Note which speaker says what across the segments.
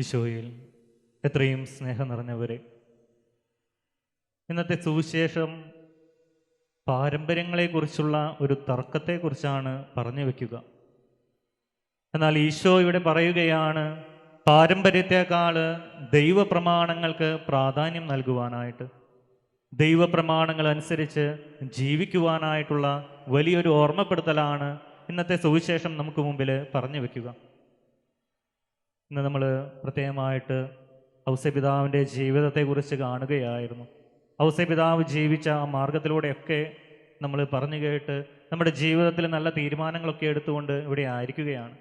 Speaker 1: ഈശോയിൽ എത്രയും സ്നേഹം നിറഞ്ഞവരെ. ഇന്നത്തെ സുവിശേഷം പാരമ്പര്യങ്ങളെക്കുറിച്ചുള്ള ഒരു തർക്കത്തെക്കുറിച്ചാണ് പറഞ്ഞു വയ്ക്കുക എന്നാൽ ഈശോ ഇവിടെ പറയുകയാണ് പാരമ്പര്യത്തെക്കാൾ ദൈവപ്രമാണങ്ങൾക്ക് പ്രാധാന്യം നൽകുവാനായിട്ട് ദൈവപ്രമാണങ്ങൾ അനുസരിച്ച് ജീവിക്കുവാനായിട്ടുള്ള വലിയൊരു ഓർമ്മപ്പെടുത്തലാണ് ഇന്നത്തെ സുവിശേഷം നമുക്ക് മുമ്പിൽ പറഞ്ഞു വെക്കുക. ഇന്ന് നമ്മൾ പ്രത്യേകമായിട്ട് ഔസപിതാവിന്റെ ജീവിതത്തെക്കുറിച്ച് കാണുകയായിരുന്നു. ഔസപിതാവ് ജീവിച്ച ആ മാർഗത്തിലൂടെയൊക്കെ നമ്മൾ പറഞ്ഞു കേട്ട് നമ്മുടെ ജീവിതത്തിൽ നല്ല തീരുമാനങ്ങളൊക്കെ എടുത്തുകൊണ്ട് ഇവിടെ ആയിരിക്കുകയാണ്.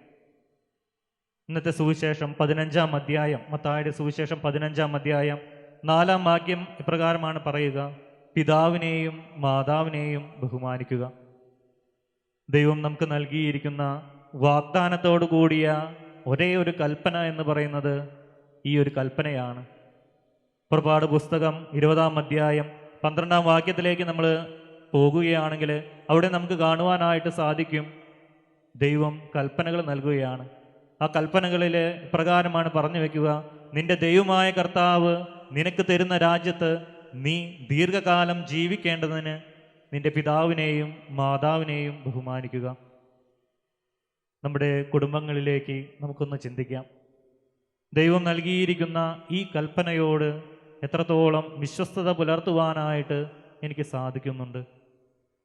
Speaker 1: ഇന്നത്തെ സുവിശേഷം പതിനഞ്ചാം അധ്യായം മത്തായുടെ സുവിശേഷം പതിനഞ്ചാം അധ്യായം നാലാം വാക്യം ഇപ്രകാരമാണ് പറയുക പിതാവിനെയും മാതാവിനെയും ബഹുമാനിക്കുക. ദൈവം നമുക്ക് നൽകിയിരിക്കുന്ന വാഗ്ദാനത്തോടു കൂടിയ ഒരേ ഒരു കൽപ്പന എന്ന് പറയുന്നത് ഈ ഒരു കൽപ്പനയാണ്. പുറപാട് പുസ്തകം ഇരുപതാം അധ്യായം പന്ത്രണ്ടാം വാക്യത്തിലേക്ക് നമ്മൾ പോകുകയാണെങ്കിൽ അവിടെ നമുക്ക് കാണുവാനായിട്ട് സാധിക്കും ദൈവം കൽപ്പനകൾ നൽകുകയാണ്. ആ കൽപ്പനകളിൽ പ്രകാരമാണ് പറഞ്ഞു വെക്കുക നിന്റെ ദൈവമായ കർത്താവ് നിനക്ക് തരുന്ന രാജ്യത്ത് നീ ദീർഘകാലം ജീവിക്കേണ്ടതിന് നിന്റെ പിതാവിനെയും മാതാവിനെയും ബഹുമാനിക്കുക. നമ്മുടെ കുടുംബങ്ങളിലേക്ക് നമുക്കൊന്ന് ചിന്തിക്കാം. ദൈവം നൽകിയിരിക്കുന്ന ഈ കൽപ്പനയോട് എത്രത്തോളം വിശ്വസ്തത പുലർത്തുവാനായിട്ട് എനിക്ക് സാധിക്കുന്നുണ്ട്.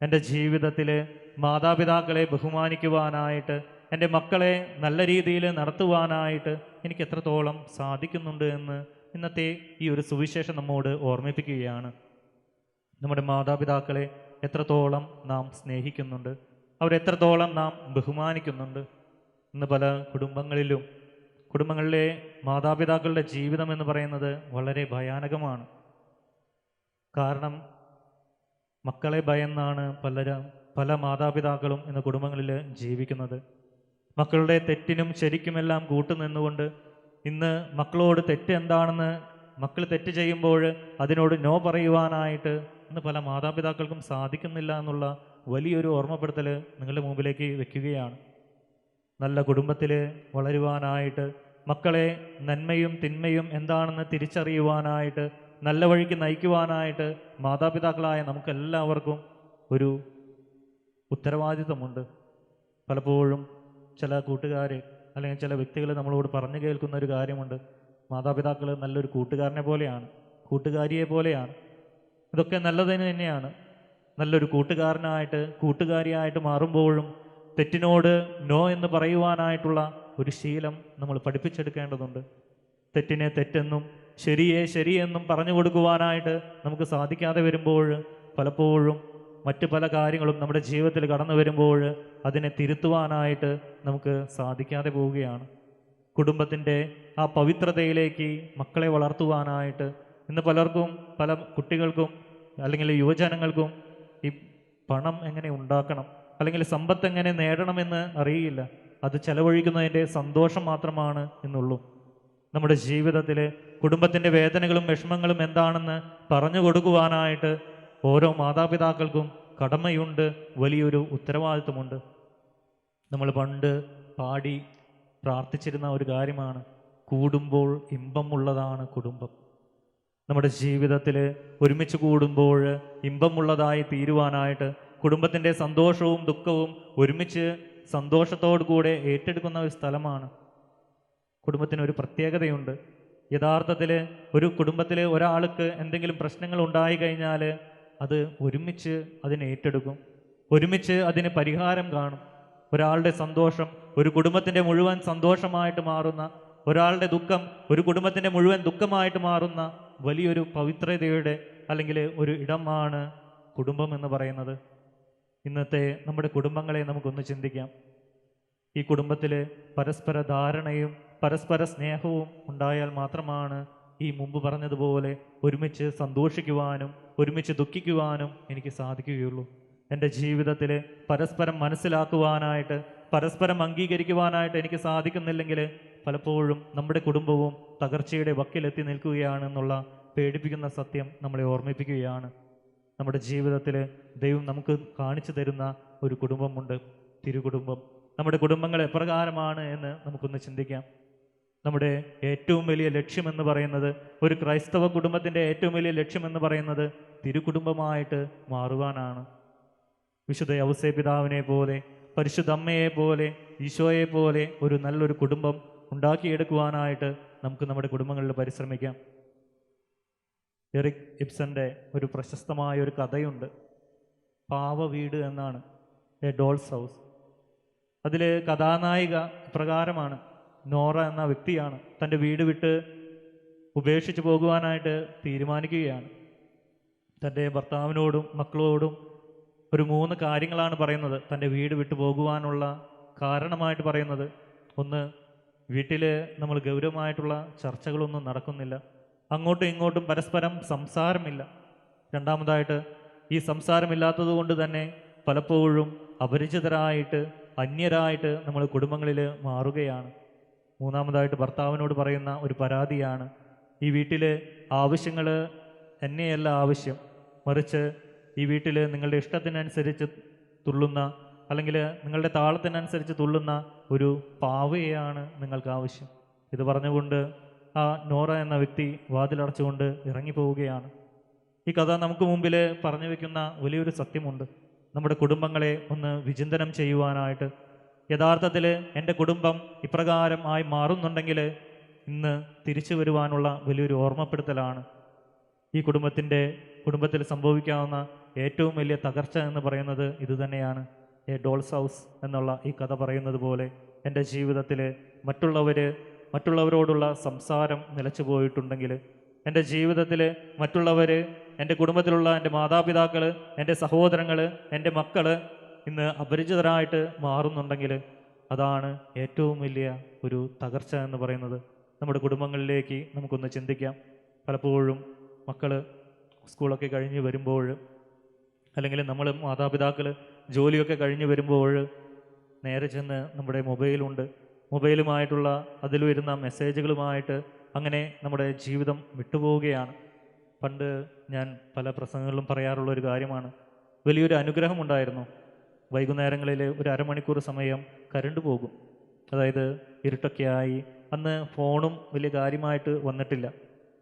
Speaker 1: എന്റെ ജീവിതത്തിൽ മാതാപിതാക്കളെ ബഹുമാനിക്കുവാനായിട്ട് എന്റെ മക്കളെ നല്ല രീതിയിൽ നടത്തുവാനായിട്ട് എനിക്ക് എത്രത്തോളം സാധിക്കുന്നുണ്ട് എന്ന് ഇന്നത്തെ ഈ ഒരു സുവിശേഷം നമ്മോട് ഓർമ്മിപ്പിക്കുകയാണ്. നമ്മുടെ മാതാപിതാക്കളെ എത്രത്തോളം നാം സ്നേഹിക്കുന്നുണ്ട്. അവരെത്രത്തോളം നാം ബഹുമാനിക്കുന്നുണ്ട് ഇന്ന് പല കുടുംബങ്ങളിലും കുടുംബങ്ങളിലെ മാതാപിതാക്കളുടെ ജീവിതം എന്ന് പറയുന്നത് വളരെ ഭയാനകമാണ്. കാരണം മക്കളെ ഭയന്നാണ് പലരും പല മാതാപിതാക്കളും ഇന്ന് കുടുംബങ്ങളിൽ ജീവിക്കുന്നത്. മക്കളുടെ തെറ്റിനും ശരിക്കുമെല്ലാം കൂട്ടുനിന്നുകൊണ്ട് ഇന്ന് മക്കളോട് തെറ്റ് എന്താണെന്ന് മക്കൾ തെറ്റ് ചെയ്യുമ്പോൾ അതിനോട് നോ പറയുവാനായിട്ട് ഇന്ന് പല മാതാപിതാക്കൾക്കും സാധിക്കുന്നില്ല എന്നുള്ള വലിയൊരു ഓർമ്മപ്പെടുത്തൽ നിങ്ങളുടെ മുമ്പിലേക്ക് വെക്കുകയാണ്. നല്ല കുടുംബത്തിൽ വളരുവാനായിട്ട് മക്കളെ നന്മയും തിന്മയും എന്താണെന്ന് തിരിച്ചറിയുവാനായിട്ട് നല്ല വഴിക്ക് നയിക്കുവാനായിട്ട് മാതാപിതാക്കളായ നമുക്കെല്ലാവർക്കും ഒരു ഉത്തരവാദിത്വമുണ്ട്. പലപ്പോഴും ചില കൂട്ടുകാർ അല്ലെങ്കിൽ ചില വ്യക്തികൾ നമ്മളോട് പറഞ്ഞു കേൾക്കുന്ന ഒരു കാര്യമുണ്ട്. മാതാപിതാക്കൾ നല്ലൊരു കൂട്ടുകാരനെ പോലെയാണ് കൂട്ടുകാരിയെ പോലെയാണ്. ഇതൊക്കെ നല്ലതിന് തന്നെയാണ്. നല്ലൊരു കൂട്ടുകാരനായിട്ട് കൂട്ടുകാരിയായിട്ട് മാറുമ്പോഴും തെറ്റിനോട് നോ എന്ന് പറയുവാനായിട്ടുള്ള ഒരു ശീലം നമ്മൾ പഠിപ്പിച്ചെടുക്കേണ്ടതുണ്ട്. തെറ്റിനെ തെറ്റെന്നും ശരിയെ ശരിയെന്നും പറഞ്ഞു കൊടുക്കുവാനായിട്ട് നമുക്ക് സാധിക്കാതെ വരുമ്പോൾ പലപ്പോഴും മറ്റു പല കാര്യങ്ങളും നമ്മുടെ ജീവിതത്തിൽ കടന്നു വരുമ്പോൾ അതിനെ തിരുത്തുവാനായിട്ട് നമുക്ക് സാധിക്കാതെ പോവുകയാണ്. കുടുംബത്തിന്റെ ആ പവിത്രതയിലേക്ക് മക്കളെ വളർത്തുവാനായിട്ട് ഇന്ന് പലർക്കും പല കുട്ടികൾക്കും അല്ലെങ്കിൽ യുവജനങ്ങൾക്കും ഈ പണം എങ്ങനെ ഉണ്ടാക്കണം? അല്ലെങ്കിൽ സമ്പത്ത് എങ്ങനെ നേടണമെന്ന് അറിയില്ല. അത് ചെലവഴിക്കുന്നതിന്റെ സന്തോഷം മാത്രമാണ് എന്നുള്ളൂ. നമ്മുടെ ജീവിതത്തിൽ കുടുംബത്തിന്റെ വേദനകളും വിഷമങ്ങളും എന്താണെന്ന് പറഞ്ഞു കൊടുക്കുവാനായിട്ട് ഓരോ മാതാപിതാക്കൾക്കും കടമയുണ്ട് വലിയൊരു ഉത്തരവാദിത്വമുണ്ട്. നമ്മൾ പണ്ട് പാടി പ്രാർത്ഥിച്ചിരുന്ന ഒരു കാര്യമാണ് കൂടുമ്പോൾ ഇമ്പമുള്ളതാണ് കുടുംബം. നമ്മുടെ ജീവിതത്തിൽ ഒരുമിച്ച് കൂടുമ്പോൾ ഇമ്പമുള്ളതായി തീരുവാനായിട്ട് കുടുംബത്തിന്റെ സന്തോഷവും ദുഃഖവും ഒരുമിച്ച് സന്തോഷത്തോടു കൂടെ ഏറ്റെടുക്കുന്ന ഒരു സ്ഥലമാണ്. കുടുംബത്തിന് ഒരു പ്രത്യേകതയുണ്ട്. യഥാർത്ഥത്തിൽ ഒരു കുടുംബത്തിൽ ഒരാൾക്ക് എന്തെങ്കിലും പ്രശ്നങ്ങൾ ഉണ്ടായി കഴിഞ്ഞാൽ അത് ഒരുമിച്ച് അതിനെ ഏറ്റെടുക്കും. ഒരുമിച്ച് അതിന് പരിഹാരം കാണും. ഒരാളുടെ സന്തോഷം ഒരു കുടുംബത്തിന്റെ മുഴുവൻ സന്തോഷമായിട്ട് മാറുന്ന ഒരാളുടെ ദുഃഖം ഒരു കുടുംബത്തിന്റെ മുഴുവൻ ദുഃഖമായിട്ട് മാറുന്ന വലിയൊരു പവിത്രതയുടെ അല്ലെങ്കിൽ ഒരു ഇടമാണ് കുടുംബം എന്ന് പറയുന്നത്. ഇന്നത്തെ നമ്മുടെ കുടുംബങ്ങളെ നമുക്കൊന്ന് ചിന്തിക്കാം. ഈ കുടുംബത്തിൽ പരസ്പര ധാരണയും പരസ്പര സ്നേഹവും ഉണ്ടായാൽ മാത്രമാണ് ഈ മുമ്പ് പറഞ്ഞതുപോലെ ഒരുമിച്ച് സന്തോഷിക്കുവാനും ഒരുമിച്ച് ദുഃഖിക്കുവാനും എനിക്ക് സാധിക്കുകയുള്ളൂ. എന്റെ ജീവിതത്തിൽ പരസ്പരം മനസ്സിലാക്കുവാനായിട്ട് പരസ്പരം അംഗീകരിക്കുവാനായിട്ട് എനിക്ക് സാധിക്കുന്നില്ലെങ്കിൽ പലപ്പോഴും നമ്മുടെ കുടുംബവും തകർച്ചയുടെ വക്കിലെത്തി നിൽക്കുകയാണെന്നുള്ള പേടിപ്പിക്കുന്ന സത്യം നമ്മളെ ഓർമ്മിപ്പിക്കുകയാണ്. നമ്മുടെ ജീവിതത്തിൽ ദൈവം നമുക്ക് കാണിച്ചു തരുന്ന ഒരു കുടുംബമുണ്ട് തിരുകുടുംബം. നമ്മുടെ കുടുംബങ്ങൾ എപ്രകാരമാണ് എന്ന് നമുക്കൊന്ന് ചിന്തിക്കാം. നമ്മുടെ ഏറ്റവും വലിയ ലക്ഷ്യമെന്ന് പറയുന്നത് ഒരു ക്രൈസ്തവ കുടുംബത്തിന്റെ ഏറ്റവും വലിയ ലക്ഷ്യമെന്ന് പറയുന്നത് തിരുകുടുംബമായിട്ട് മാറുവാനാണ്. വിശുദ്ധ യൗസേ പിതാവിനെ പോലെ പരിശുദ്ധ അമ്മയെ പോലെ ഈശോയെ പോലെ ഒരു നല്ലൊരു കുടുംബം ഉണ്ടാക്കിയെടുക്കുവാനായിട്ട് നമുക്ക് നമ്മുടെ കുടുംബങ്ങളിൽ പരിശ്രമിക്കാം. എറിക് ഇബ്സന്റെ ഒരു പ്രശസ്തമായ ഒരു കഥയുണ്ട്. പാവ വീട് എന്നാണ് എ ഡോൾസ് ഹൗസ്. അതിൽ കഥാനായിക പ്രകാരമാണ് നോറ എന്ന വ്യക്തിയാണ് തന്റെ വീട് വിട്ട് ഉപേക്ഷിച്ച് പോകുവാനായിട്ട് തീരുമാനിക്കുകയാണ്. തന്റെ ഭർത്താവിനോടും മക്കളോടും ഒരു മൂന്ന് കാര്യങ്ങളാണ് പറയുന്നത്. തന്റെ വീട് വിട്ടു പോകുവാനുള്ള കാരണമായിട്ട് പറയുന്നത്. ഒന്ന് വീട്ടിൽ നമ്മൾ ഗൗരവമായിട്ടുള്ള ചർച്ചകളൊന്നും നടക്കുന്നില്ല. അങ്ങോട്ടും ഇങ്ങോട്ടും പരസ്പരം സംസാരമില്ല. രണ്ടാമതായിട്ട് ഈ സംസാരമില്ലാത്തത് കൊണ്ട് തന്നെ പലപ്പോഴും അപരിചിതരായിട്ട് അന്യരായിട്ട് നമ്മൾ കുടുംബങ്ങളിൽ മാറുകയാണ്. മൂന്നാമതായിട്ട് ഭർത്താവിനോട് പറയുന്ന ഒരു പരാതിയാണ്. ഈ വീട്ടിൽ ആവശ്യങ്ങൾ എന്നെയല്ല ആവശ്യം. മറിച്ച് ഈ വീട്ടിൽ നിങ്ങളുടെ ഇഷ്ടത്തിനനുസരിച്ച് തുള്ളുന്ന അല്ലെങ്കിൽ നിങ്ങളുടെ താളത്തിനനുസരിച്ച് തുള്ളുന്ന ഒരു പാവയാണ് നിങ്ങൾക്ക് ആവശ്യം. ഇത് പറഞ്ഞുകൊണ്ട് ആ നോറ എന്ന വ്യക്തി വാതിലടച്ചുകൊണ്ട് ഇറങ്ങിപ്പോവുകയാണ്. ഈ കഥ നമുക്ക് മുമ്പിൽ പറഞ്ഞു വയ്ക്കുന്ന വലിയൊരു സത്യമുണ്ട്. നമ്മുടെ കുടുംബങ്ങളെ ഒന്ന് വിചിന്തനം ചെയ്യുവാനായിട്ട്. യഥാർത്ഥത്തിൽ എന്റെ കുടുംബം ഇപ്രകാരം ആയി മാറുന്നുണ്ടെങ്കിൽ ഇന്ന് തിരിച്ചു വരുവാനുള്ള വലിയൊരു ഓർമ്മപ്പെടുത്തലാണ്. ഈ കുടുംബത്തിന്റെ കുടുംബത്തിൽ സംഭവിക്കാവുന്ന ഏറ്റവും വലിയ തകർച്ച എന്ന് പറയുന്നത് ഇതുതന്നെയാണ്. എ ഡോൾസ് ഹൗസ് എന്നുള്ള ഈ കഥ പറയുന്നത് പോലെ എന്റെ ജീവിതത്തിൽ മറ്റുള്ളവർ മറ്റുള്ളവരോടുള്ള സംസാരം നിലച്ചു പോയിട്ടുണ്ടെങ്കിൽ എന്റെ ജീവിതത്തിൽ മറ്റുള്ളവർ എന്റെ കുടുംബത്തിലുള്ള എന്റെ മാതാപിതാക്കൾ എന്റെ സഹോദരങ്ങൾ എന്റെ മക്കൾ ഇന്ന് അപരിചിതരായിട്ട് മാറുന്നുണ്ടെങ്കിൽ അതാണ് ഏറ്റവും വലിയ ഒരു തകർച്ച എന്ന് പറയുന്നത്. നമ്മുടെ കുടുംബങ്ങളിലേക്ക് നമുക്കൊന്ന് ചിന്തിക്കാം. പലപ്പോഴും മക്കൾ സ്കൂളൊക്കെ കഴിഞ്ഞ് വരുമ്പോൾ അല്ലെങ്കിൽ നമ്മൾ മാതാപിതാക്കൾ ജോലിയൊക്കെ കഴിഞ്ഞ് വരുമ്പോൾ നേരെ ചെന്ന് നമ്മുടെ മൊബൈലുണ്ട്. മൊബൈലുമായിട്ടുള്ള അതിൽ വരുന്ന മെസ്സേജുകളുമായിട്ട് അങ്ങനെ നമ്മുടെ ജീവിതം വിട്ടുപോവുകയാണ്. പണ്ട് ഞാൻ പല പ്രസംഗങ്ങളിലും പറയാറുള്ള ഒരു കാര്യമാണ്. വലിയൊരു അനുഗ്രഹം ഉണ്ടായിരുന്നു. വൈകുന്നേരങ്ങളിൽ ഒരു അരമണിക്കൂർ സമയം കരണ്ട് പോകും. അതായത് ഇരുട്ടൊക്കെ ആയി. അന്ന് ഫോണും വലിയ കാര്യമായിട്ട് വന്നിട്ടില്ല.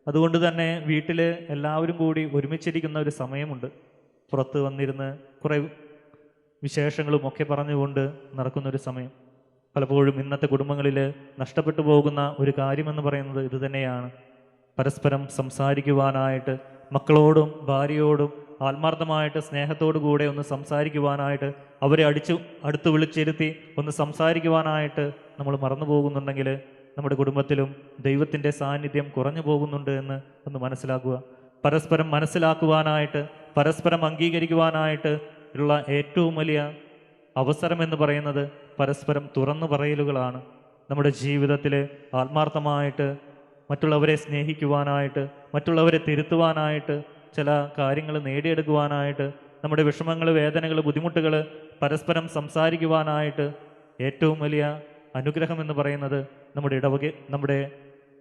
Speaker 1: അതുകൊണ്ട് തന്നെ വീട്ടിൽ എല്ലാവരും കൂടി ഒരുമിച്ചിരിക്കുന്ന ഒരു സമയമുണ്ട്. പുറത്ത് വന്നിരുന്ന് കുറേ വിശേഷങ്ങളും ഒക്കെ പറഞ്ഞുകൊണ്ട് നടക്കുന്നൊരു സമയം. പലപ്പോഴും ഇന്നത്തെ കുടുംബങ്ങളിൽ നഷ്ടപ്പെട്ടു പോകുന്ന ഒരു കാര്യമെന്ന് പറയുന്നത് ഇതുതന്നെയാണ് പരസ്പരം സംസാരിക്കുവാനായിട്ട് മക്കളോടും ഭാര്യയോടും ആത്മാർത്ഥമായിട്ട് സ്നേഹത്തോടു കൂടെ ഒന്ന് സംസാരിക്കുവാനായിട്ട് അവരെ അടിച്ചു അടുത്ത് വിളിച്ചിരുത്തി ഒന്ന് സംസാരിക്കുവാനായിട്ട് നമ്മൾ മറന്നു പോകുന്നുണ്ടെങ്കിൽ നമ്മുടെ കുടുംബത്തിലും ദൈവത്തിന്റെ സാന്നിധ്യം കുറഞ്ഞു പോകുന്നുണ്ട് എന്ന് ഒന്ന് മനസ്സിലാക്കുക. പരസ്പരം മനസ്സിലാക്കുവാനായിട്ട് പരസ്പരം അംഗീകരിക്കുവാനായിട്ട് ഉള്ള ഏറ്റവും വലിയ അവസരം എന്ന് പറയുന്നത് പരസ്പരം തുറന്നു പറയലുകളാണ്. നമ്മുടെ ജീവിതത്തിൽ ആത്മാർത്ഥമായിട്ട് മറ്റുള്ളവരെ സ്നേഹിക്കുവാനായിട്ട് മറ്റുള്ളവരെ തിരുത്തുവാനായിട്ട് ചില കാര്യങ്ങൾ നേടിയെടുക്കുവാനായിട്ട് നമ്മുടെ വിഷമങ്ങൾ വേദനകൾ ബുദ്ധിമുട്ടുകൾ പരസ്പരം സംസാരിക്കുവാനായിട്ട് ഏറ്റവും വലിയ അനുഗ്രഹം എന്ന് പറയുന്നത് നമ്മുടെ ഇടവക നമ്മുടെ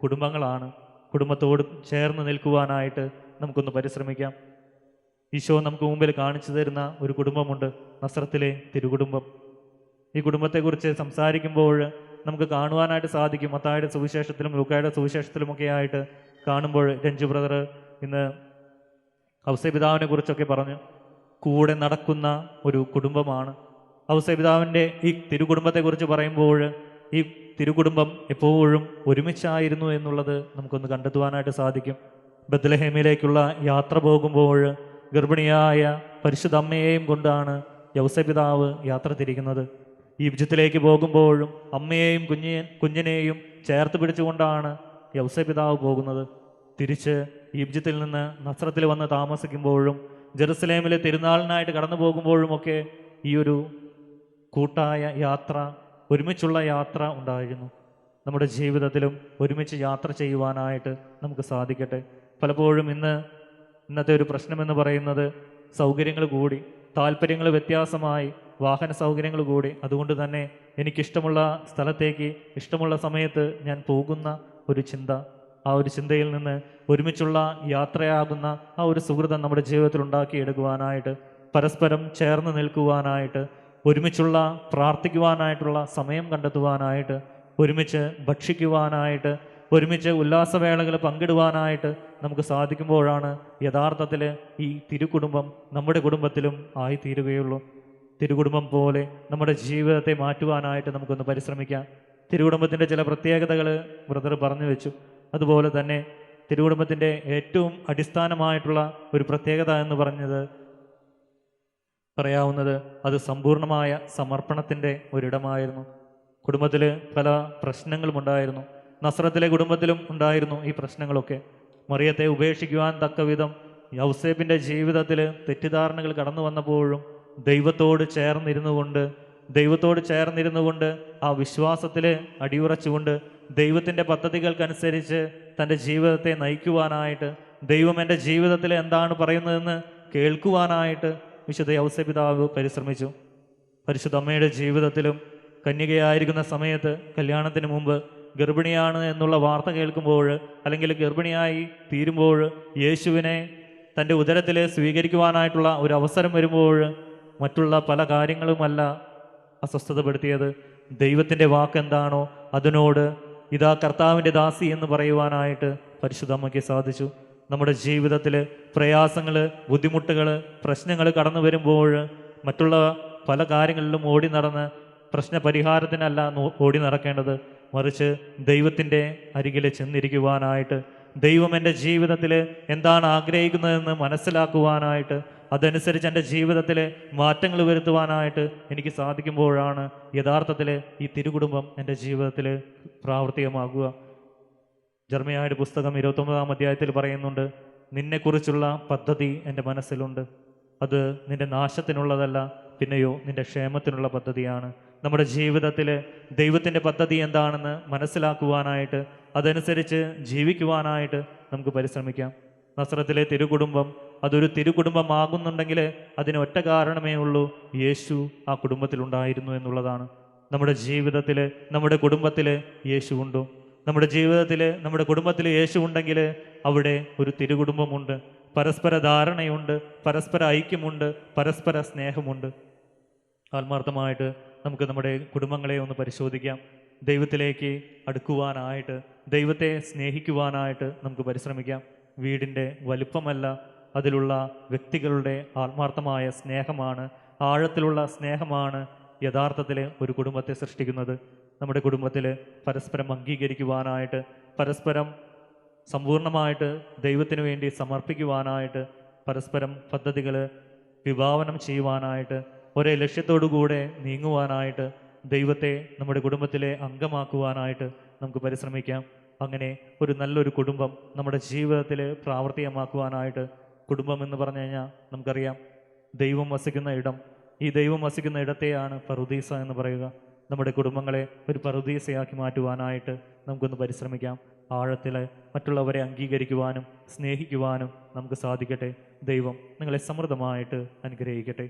Speaker 1: കുടുംബങ്ങളാണ്. കുടുംബത്തോട് ചേർന്ന് നിൽക്കുവാനായിട്ട് നമുക്കൊന്ന് പരിശ്രമിക്കാം. ഈശോ നമുക്ക് മുമ്പിൽ കാണിച്ചു തരുന്ന ഒരു കുടുംബമുണ്ട് നസ്രത്തിലെ തിരുകുടുംബം. ഈ കുടുംബത്തെക്കുറിച്ച് സംസാരിക്കുമ്പോൾ നമുക്ക് കാണുവാനായിട്ട് സാധിക്കും. മത്തായുടെ സുവിശേഷത്തിലും ലൂക്കായുടെ സുവിശേഷത്തിലുമൊക്കെ ആയിട്ട് കാണുമ്പോൾ രഞ്ജു ബ്രദർ ഇന്ന് ഔസപിതാവിനെ കുറിച്ചൊക്കെ പറഞ്ഞു കൂടെ നടക്കുന്ന ഒരു കുടുംബമാണ്. ഔസപിതാവിന്റെ ഈ തിരുകുടുംബത്തെക്കുറിച്ച് പറയുമ്പോൾ ഈ തിരുകുടുംബം എപ്പോഴും ഒരുമിച്ചായിരുന്നു എന്നുള്ളത് നമുക്കൊന്ന് കണ്ടെത്തുവാനായിട്ട് സാധിക്കും. ബദ്ലഹേമിലേക്കുള്ള യാത്ര പോകുമ്പോൾ ഗർഭിണിയായ പരിശുദ്ധ അമ്മയെയും കൊണ്ടാണ് യൗസപിതാവ് യാത്ര തിരിക്കുന്നത് ഈജിപ്തിലേക്ക് പോകുമ്പോഴും അമ്മയെയും കുഞ്ഞെ കുഞ്ഞിനെയും ചേർത്ത് പിടിച്ചുകൊണ്ടാണ് യൗസപിതാവ് പോകുന്നത്. തിരിച്ച് ഈജിപ്തിൽ നിന്ന് നസ്രത്തിൽ വന്ന് താമസിക്കുമ്പോഴും ജെറുസലേമിലെ തിരുനാളിനായിട്ട് കടന്നു പോകുമ്പോഴുമൊക്കെ ഈ ഒരു കൂട്ടായ യാത്ര ഒരുമിച്ചുള്ള യാത്ര ഉണ്ടായിരുന്നു. നമ്മുടെ ജീവിതത്തിലും ഒരുമിച്ച് യാത്ര ചെയ്യുവാനായിട്ട് നമുക്ക് സാധിക്കട്ടെ. പലപ്പോഴും ഇന്ന് ഇന്നത്തെ ഒരു പ്രശ്നമെന്ന് പറയുന്നത് സൗകര്യങ്ങൾ കൂടി താല്പര്യങ്ങൾ വ്യത്യാസമായി വാഹന സൗകര്യങ്ങൾ കൂടി. അതുകൊണ്ട് തന്നെ എനിക്കിഷ്ടമുള്ള സ്ഥലത്തേക്ക് ഇഷ്ടമുള്ള സമയത്ത് ഞാൻ പോകുന്ന ഒരു ചിന്ത. ആ ഒരു ചിന്തയിൽ നിന്ന് ഒരുമിച്ചുള്ള യാത്രയാകുന്ന ആ ഒരു സുഹൃതം നമ്മുടെ ജീവിതത്തിൽ ഉണ്ടാക്കിയെടുക്കുവാനായിട്ട് പരസ്പരം ചേർന്ന് നിൽക്കുവാനായിട്ട് ഒരുമിച്ചുള്ള പ്രാർത്ഥിക്കുവാനായിട്ടുള്ള സമയം കണ്ടെത്തുവാനായിട്ട് ഒരുമിച്ച് ഭക്ഷിക്കുവാനായിട്ട് ഒരുമിച്ച് ഉല്ലാസവേളകൾ പങ്കിടുവാനായിട്ട് നമുക്ക് സാധിക്കുമ്പോഴാണ് യഥാർത്ഥത്തിൽ ഈ തിരുകുടുംബം നമ്മുടെ കുടുംബത്തിലും ആയിത്തീരുകയുള്ളൂ. തിരുകുടുംബം പോലെ നമ്മുടെ ജീവിതത്തെ മാറ്റുവാനായിട്ട് നമുക്കൊന്ന് പരിശ്രമിക്കാം. തിരുകുടുംബത്തിന്റെ ചില പ്രത്യേകതകൾ ബ്രദർ പറഞ്ഞു വെച്ചു. അതുപോലെ തന്നെ തിരുകുടുംബത്തിന്റെ ഏറ്റവും അടിസ്ഥാനമായിട്ടുള്ള ഒരു പ്രത്യേകത എന്ന് പറഞ്ഞത് പറയാവുന്നത് അത് സമ്പൂർണമായ സമർപ്പണത്തിന്റെ ഒരിടമായിരുന്നു. കുടുംബത്തിൽ പല പ്രശ്നങ്ങളും ഉണ്ടായിരുന്നു നസ്രത്തിലെ കുടുംബത്തിലും ഉണ്ടായിരുന്നു ഈ പ്രശ്നങ്ങളൊക്കെ. മറിയത്തെ ഉപേക്ഷിക്കുവാൻ തക്കവിധം യൗസേപ്പിന്റെ ജീവിതത്തിൽ തെറ്റിദ്ധാരണകൾ കടന്നു വന്നപ്പോഴും ദൈവത്തോട് ചേർന്നിരുന്നു കൊണ്ട് ദൈവത്തോട് ചേർന്നിരുന്നു കൊണ്ട് ആ വിശ്വാസത്തിൽ അടിയുറച്ചുകൊണ്ട് ദൈവത്തിന്റെ പദ്ധതികൾക്കനുസരിച്ച് തന്റെ ജീവിതത്തെ നയിക്കുവാനായിട്ട് ദൈവം എന്റെ ജീവിതത്തിൽ എന്താണ് പറയുന്നതെന്ന് കേൾക്കുവാനായിട്ട് വിശുദ്ധ യൗസപിതാവ് പരിശ്രമിച്ചു. പരിശുദ്ധ അമ്മയുടെ ജീവിതത്തിലും കന്യകയായിരിക്കുന്ന സമയത്ത് കല്യാണത്തിന് മുമ്പ് ഗർഭിണിയാണ് എന്നുള്ള വാർത്ത കേൾക്കുമ്പോൾ അല്ലെങ്കിൽ ഗർഭിണിയായി തീരുമ്പോൾ യേശുവിനെ തന്റെ ഉദരത്തിൽ സ്വീകരിക്കുവാനായിട്ടുള്ള ഒരു അവസരം വരുമ്പോൾ മറ്റുള്ള പല കാര്യങ്ങളുമല്ല അസ്വസ്ഥതപ്പെടുത്തിയത്. ദൈവത്തിന്റെ വാക്കെന്താണോ അതിനോട് ഇതാ കർത്താവിന്റെ ദാസി എന്ന് പറയുവാനായിട്ട് പരിശുദ്ധമ്മയ്ക്ക് സാധിച്ചു. നമ്മുടെ ജീവിതത്തിൽ പ്രയാസങ്ങൾ ബുദ്ധിമുട്ടുകൾ പ്രശ്നങ്ങൾ കടന്നു വരുമ്പോൾ മറ്റുള്ള പല കാര്യങ്ങളിലും ഓടി നടന്ന് പ്രശ്നപരിഹാരത്തിനല്ല ഓടി നടക്കേണ്ടത്. മറിച്ച് ദൈവത്തിന്റെ അരികിൽ ചെന്നിരിക്കുവാനായിട്ട് ദൈവം എന്റെ ജീവിതത്തിൽ എന്താണ് ആഗ്രഹിക്കുന്നതെന്ന് മനസ്സിലാക്കുവാനായിട്ട് അതനുസരിച്ച് എന്റെ ജീവിതത്തിൽ മാറ്റങ്ങൾ വരുത്തുവാനായിട്ട് എനിക്ക് സാധിക്കുമ്പോഴാണ് യഥാർത്ഥത്തിൽ ഈ തിരുകുടുംബം എന്റെ ജീവിതത്തിൽ പ്രാവർത്തികമാകുക. ജർമ്മയായുടെ പുസ്തകം ഇരുപത്തൊമ്പതാം അധ്യായത്തിൽ പറയുന്നുണ്ട് നിന്നെക്കുറിച്ചുള്ള പദ്ധതി എന്റെ മനസ്സിലുണ്ട്. അത് നിന്റെ നാശത്തിനുള്ളതല്ല പിന്നെയോ നിന്റെ ക്ഷേമത്തിനുള്ള പദ്ധതിയാണ്. നമ്മുടെ ജീവിതത്തിൽ ദൈവത്തിന്റെ പദ്ധതി എന്താണെന്ന് മനസ്സിലാക്കുവാനായിട്ട് അതനുസരിച്ച് ജീവിക്കുവാനായിട്ട് നമുക്ക് പരിശ്രമിക്കാം. നസ്രത്തിലെ തിരുകുടുംബം അതൊരു തിരുകുടുംബമാകുന്നുണ്ടെങ്കിൽ അതിന് ഒറ്റ കാരണമേ ഉള്ളൂ യേശു ആ കുടുംബത്തിലുണ്ടായിരുന്നു എന്നുള്ളതാണ്. നമ്മുടെ ജീവിതത്തിൽ നമ്മുടെ കുടുംബത്തിൽ യേശു ഉണ്ടോ? നമ്മുടെ ജീവിതത്തിൽ നമ്മുടെ കുടുംബത്തിൽ യേശു ഉണ്ടെങ്കിൽ അവിടെ ഒരു തിരുകുടുംബമുണ്ട്. പരസ്പര ധാരണയുണ്ട് പരസ്പര ഐക്യമുണ്ട് പരസ്പര സ്നേഹമുണ്ട്. ആത്മാർത്ഥമായിട്ട് നമുക്ക് നമ്മുടെ കുടുംബങ്ങളെ ഒന്ന് പരിശോധിക്കാം. ദൈവത്തിലേക്ക് അടുക്കുവാനായിട്ട് ദൈവത്തെ സ്നേഹിക്കുവാനായിട്ട് നമുക്ക് പരിശ്രമിക്കാം. വീടിന്റെ വലുപ്പമല്ല അതിലുള്ള വ്യക്തികളുടെ ആത്മാർത്ഥമായ സ്നേഹമാണ് ആഴത്തിലുള്ള സ്നേഹമാണ് യഥാർത്ഥത്തിൽ ഒരു കുടുംബത്തെ സൃഷ്ടിക്കുന്നത്. നമ്മുടെ കുടുംബത്തിൽ പരസ്പരം അംഗീകരിക്കുവാനായിട്ട് പരസ്പരം സമ്പൂർണമായിട്ട് ദൈവത്തിന് വേണ്ടി സമർപ്പിക്കുവാനായിട്ട് പരസ്പരം പദ്ധതികൾ വിഭാവനം ചെയ്യുവാനായിട്ട് ഒരേ ലക്ഷ്യത്തോടു കൂടെ നീങ്ങുവാനായിട്ട് ദൈവത്തെ നമ്മുടെ കുടുംബത്തിലെ അംഗമാക്കുവാനായിട്ട് നമുക്ക് പരിശ്രമിക്കാം. അങ്ങനെ ഒരു നല്ലൊരു കുടുംബം നമ്മുടെ ജീവിതത്തിൽ പ്രാവർത്തികമാക്കുവാനായിട്ട് കുടുംബം എന്ന് പറഞ്ഞു കഴിഞ്ഞാൽ നമുക്കറിയാം ദൈവം വസിക്കുന്ന ഇടം. ഈ ദൈവം വസിക്കുന്ന ഇടത്തെയാണ് പറുദീസ എന്ന് പറയുക. നമ്മുടെ കുടുംബങ്ങളെ ഒരു പറുദീസയാക്കി മാറ്റുവാനായിട്ട് നമുക്കൊന്ന് പരിശ്രമിക്കാം. ആഴത്തിൽ മറ്റുള്ളവരെ അംഗീകരിക്കുവാനും സ്നേഹിക്കുവാനും നമുക്ക് സാധിക്കട്ടെ. ദൈവം നിങ്ങളെ സമൃദ്ധമായിട്ട് അനുഗ്രഹിക്കട്ടെ.